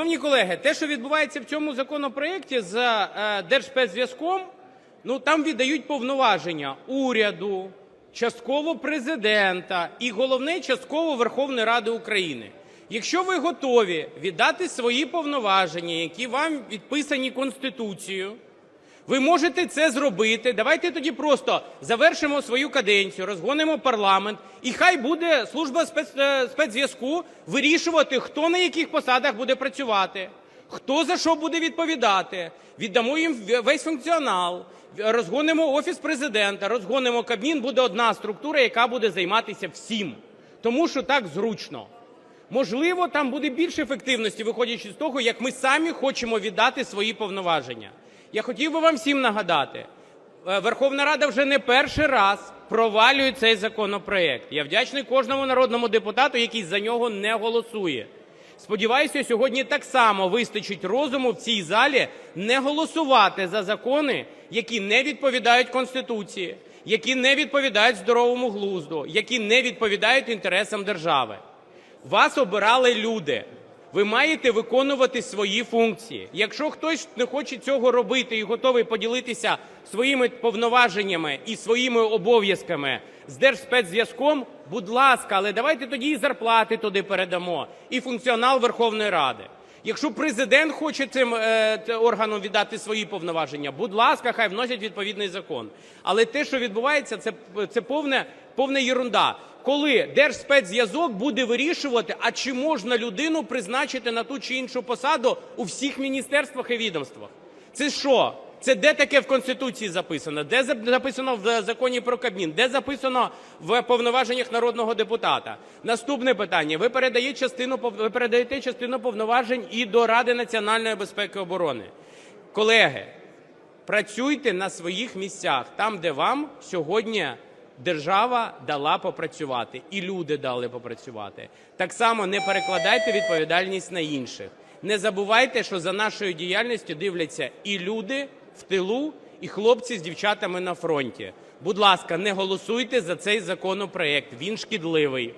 Шановні колеги, те, що відбувається в цьому законопроекті з е, Держспецзв'язком, ну там віддають повноваження уряду, частково президента і головне частково Верховної Ради України. Якщо ви готові віддати свої повноваження, які вам відписані Конституцією, ви можете це зробити. Давайте тоді просто завершимо свою каденцію, розгонимо парламент, і хай буде служба е, спецзв'язку вирішувати, хто на яких посадах буде працювати, хто за що буде відповідати. Віддамо їм весь функціонал, розгонимо офіс президента, розгонимо Кабмін. Буде одна структура, яка буде займатися всім, тому що так зручно. Можливо, там буде більше ефективності, виходячи з того, як ми самі хочемо віддати свої повноваження. Я хотів би вам всім нагадати, е, Верховна Рада вже не перший раз провалює цей законопроект. Я вдячний кожному народному депутату, який за нього не голосує. Сподіваюся, сьогодні так само вистачить розуму в цій залі не голосувати за закони, які не відповідають Конституції, які не відповідають здоровому глузду, які не відповідають інтересам держави. Вас обирали люди. Ви маєте виконувати свої функції. Якщо хтось не хоче цього робити і готовий поділитися своїми повноваженнями і своїми обов'язками з Держспецзв'язком, будь ласка, але давайте тоді і зарплати туди передамо, і функціонал Верховної Ради. Якщо президент хоче цим органом органам віддати свої повноваження, будь ласка, хай вносять відповідний закон. Але те, що відбувається, це, повна єрунда. Коли Держспецзв'язок буде вирішувати, а чи можна людину призначити на ту чи іншу посаду у всіх міністерствах і відомствах. Це що? Це де таке в Конституції записано? Де записано в законі про Кабмін? Де записано в повноваженнях народного депутата? Наступне питання. Ви передаєте частину, пов- ви передаєте частину повноважень і до Ради національної безпеки і оборони. Колеги, працюйте на своїх місцях, там, де вам сьогодні держава дала попрацювати, і люди дали попрацювати. Так само не перекладайте відповідальність на інших. Не забувайте, що за нашою діяльністю дивляться і люди в тилу, і хлопці з дівчатами на фронті. Будь ласка, не голосуйте за цей законопроект. Він шкідливий.